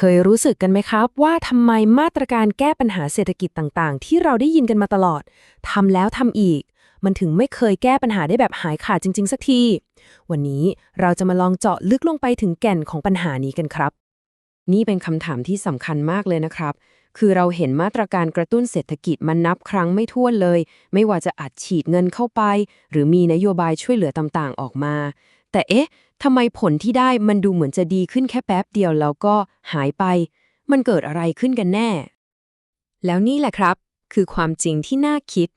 เคยรู้สึกกันไหมครับว่าทำไมมาตรการแก้ปัญหาเศรษฐกิจต่างๆ ที่เราได้ยินกันมาตลอดทำแล้วทำอีก มันถึงไม่เคยแก้ปัญหาได้แบบหายขาดจริง ๆ สักที วันนี้เราจะมาลองเจาะลึกลงไปถึงแก่นของปัญหานี้กันครับ นี่เป็นคำถามที่สำคัญมากเลยนะครับ คือเราเห็นมาตรการกระตุ้นเศรษฐกิจมันนับครั้งไม่ถ้วนเลย ไม่ว่าจะอัดฉีดเงินเข้าไป หรือมีนโยบายช่วยเหลือต่างๆออกมา แต่เอ๊ะ ทำไมผลที่ได้มันดูเหมือนจะดีขึ้นแค่แป๊บเดียวแล้วก็หายไป มันเกิดอะไรขึ้นกันแน่ แล้วนี่แหละครับ คือความจริงที่น่าคิด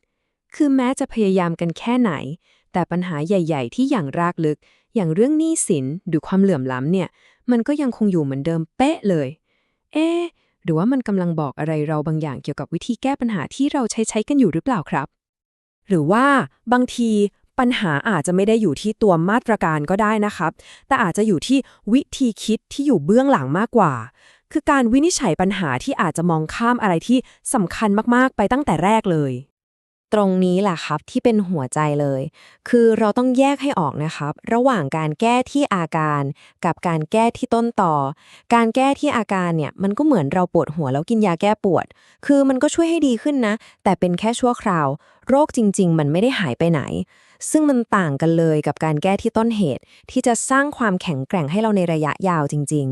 คือแม้จะพยายามกันแค่ไหน แต่ปัญหาใหญ่ ๆ ที่อย่างรากลึก อย่างเรื่องหนี้สินหรือความเหลื่อมล้ำเนี่ย มันก็ยังคงอยู่เหมือนเดิมเป๊ะเลย เอ๊หรือว่ามันกำลังบอกอะไรเราบางอย่างเกี่ยวกับวิธีแก้ปัญหาที่เราใช้ใช้กันอยู่หรือเปล่าครับ หรือว่าบางที ปัญหาอาจจะไม่ได้อยู่ที่ตัวมาตรการก็ได้นะครับ แต่อาจจะอยู่ที่วิธีคิดที่อยู่เบื้องหลังมากกว่า คือการวินิจฉัยปัญหาที่อาจจะมองข้ามอะไรที่สำคัญมากๆไปตั้งแต่แรกเลย ตรงนี้แหละครับที่เป็นหัวใจเลย คือเราต้องแยกให้ออกนะครับ ระหว่างการแก้ที่อาการ กับการแก้ที่ต้นต่อ การแก้ที่อาการเนี่ยมันก็เหมือนเราปวดหัวแล้วกินยาแก้ปวด คือมันก็ช่วยให้ดีขึ้นนะ แต่เป็นแค่ชั่วคราว โรคจริง ๆ มันไม่ได้หายไปไหน ซึ่งมันต่างกันเลยกับการแก้ที่ต้นเหตุ ที่จะสร้างความแข็งแกร่งให้เราในระยะยาวจริง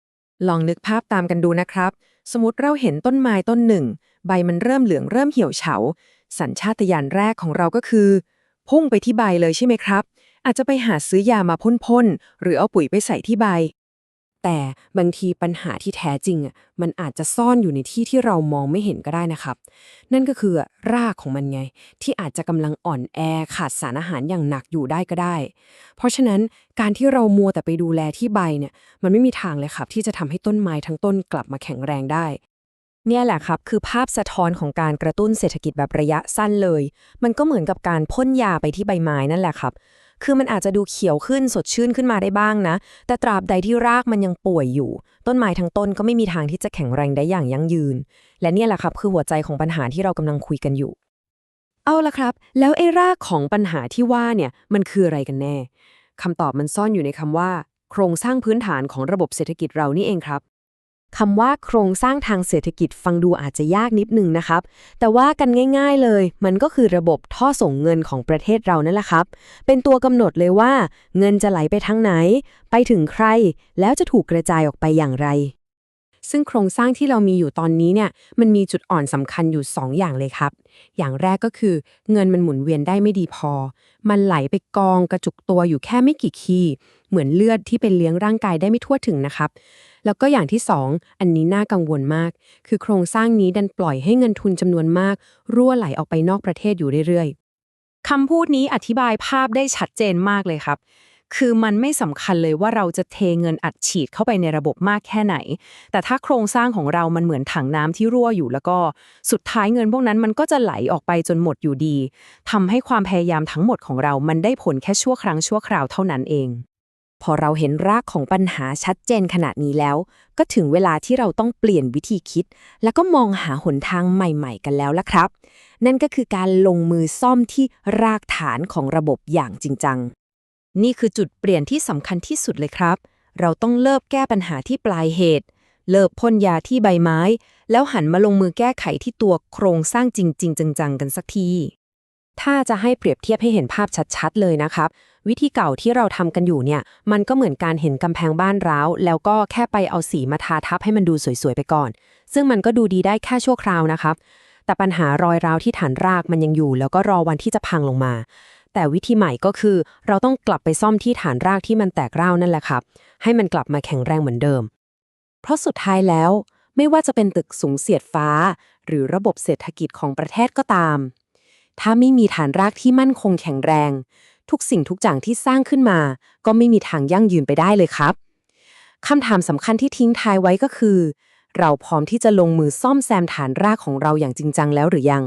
ๆ ลองนึกภาพตามกันดูนะครับ สมมติเราเห็นต้นไม้ต้นหนึ่ง ใบมันเริ่มเหลืองเริ่มเหี่ยวเฉา สัญชาตญาณแรกของเราก็คือ พุ่งไปที่ใบเลยใช่ไหมครับ อาจจะไปหาซื้อยามาพ่นๆ หรือเอาปุ๋ยไปใส่ที่ใบ แต่บางทีปัญหาที่แท้จริงอะมันอาจจะซ่อนอยู่ในที่ที่เรามองไม่เห็นก็ได้นะครับ นั่นก็คือรากของมันไง ที่อาจจะกำลังอ่อนแอขาดสารอาหารอย่างหนักอยู่ได้ก็ได้ เพราะฉะนั้นการที่เรามัวแต่ไปดูแลที่ใบเนี่ยมันไม่มีทางเลยครับ ที่จะทำให้ต้นไม้ทั้งต้นกลับมาแข็งแรงได้ เนี่ยแหละครับ คือภาพสะท้อนของการกระตุ้นเศรษฐกิจแบบระยะสั้นเลย มันก็เหมือนกับการพ่นยาไปที่ใบไม้นั่นแหละครับ คือมันอาจจะดูเขียวขึ้นสดชื่นขึ้นมาได้บ้างนะ แต่ตราบใดที่รากมันยังป่วยอยู่ ต้นไม้ทั้งต้นก็ไม่มีทางที่จะแข็งแรงได้อย่างยั่งยืน และเนี่ยแหละครับคือหัวใจของปัญหาที่เรากำลังคุยกันอยู่ เอาละครับ แล้วไอ้รากของปัญหาที่ว่าเนี่ยมันคืออะไรกันแน่คำตอบมันซ่อนอยู่ในคำว่า โครงสร้างพื้นฐานของระบบเศรษฐกิจเรานี่เองครับ คำว่าโครงสร้างทางเศรษฐกิจฟังดูอาจจะยากนิดนึงนะครับ แต่ว่ากันง่ายๆเลย มันก็คือระบบท่อส่งเงินของประเทศเรานั่นแหละครับ เป็นตัวกำหนดเลยว่า เงินจะไหลไปทางไหน ไปถึงใคร แล้วจะถูกกระจายออกไปอย่างไร ซึ่งโครงสร้างที่เรามีอยู่ตอนนี้เนี่ยมันมีจุดอ่อนสำคัญอยู่ 2 อย่างเลยครับ อย่างแรกก็คือ เงินมันหมุนเวียนได้ไม่ดีพอ มันไหลไปกองกระจุกตัวอยู่แค่ไม่กี่คีย์เหมือนเลือดที่เป็นเลี้ยงร่างกายได้ไม่ทั่วถึงนะครับ แล้วก็อย่างที่ 2อันนี้น่ากังวลมาก คือโครงสร้างนี้ดันปล่อยให้เงินทุนจำนวนมาก รั่วไหลออกไปนอกประเทศอยู่เรื่อยๆคำพูดนี้อธิบายภาพได้ชัดเจนมากเลยครับ คือมันไม่สำคัญเลยว่าเราจะเทเงินอัดฉีดเข้าไปในระบบมากแค่ไหน แต่ถ้าโครงสร้างของเรามันเหมือนถังน้ำที่รั่วอยู่แล้วก็สุดท้ายเงินพวกนั้นมันก็จะไหลออกไปจนหมดอยู่ดีทำให้ความพยายามทั้งหมดของเรา มันได้ผลแค่ชั่วครั้งชั่วคราวเท่านั้นเอง พอเราเห็นรากของปัญหาชัดเจนขนาดนี้แล้ว ก็ถึงเวลาที่เราต้องเปลี่ยนวิธีคิด แล้วก็มองหาหนทางใหม่ ๆ กันแล้วละครับ นั่นก็คือการลงมือซ่อมที่รากฐานของระบบอย่างจริงจัง นี่คือจุดเปลี่ยนที่สำคัญที่สุดเลยครับ เราต้องเลิกแก้ปัญหาที่ปลายเหตุ เลิกพ่นยาที่ใบไม้ แล้วหันมาลงมือแก้ไขที่ตัวโครงสร้างจริง ๆ จัง ๆ กันสักที ถ้าจะให้เปรียบเทียบให้เห็นภาพชัดๆ เลยนะครับ วิธีเก่าที่เราทำกันอยู่เนี่ย มันก็เหมือนการเห็นกำแพงบ้านร้าว แล้วก็แค่ไปเอาสีมาทาทับให้มันดูสวยๆไปก่อน ซึ่งมันก็ดูดีได้แค่ชั่วคราวนะครับแต่ปัญหารอยร้าวที่ฐานรากมันยังอยู่ แล้วก็รอวันที่จะพังลงมา แต่วิธีใหม่ก็คือ เราต้องกลับไปซ่อมที่ฐานรากที่มันแตกร้าวนั่นแหละครับ ให้มันกลับมาแข็งแรงเหมือนเดิม เพราะสุดท้ายแล้ว ไม่ว่าจะเป็นตึกสูงเสียดฟ้า หรือระบบเศรษฐกิจของประเทศก็ตาม ถ้าไม่มีฐานรากที่มั่นคงแข็งแรง ทุกสิ่งทุกอย่างที่สร้างขึ้นมา ก็ไม่มีทางยั่งยืนไปได้เลยครับคำถามสำคัญที่ทิ้งท้ายไว้ก็คือ เราพร้อมที่จะลงมือซ่อมแซมฐานรากของเราอย่างจริงจังแล้วหรือยัง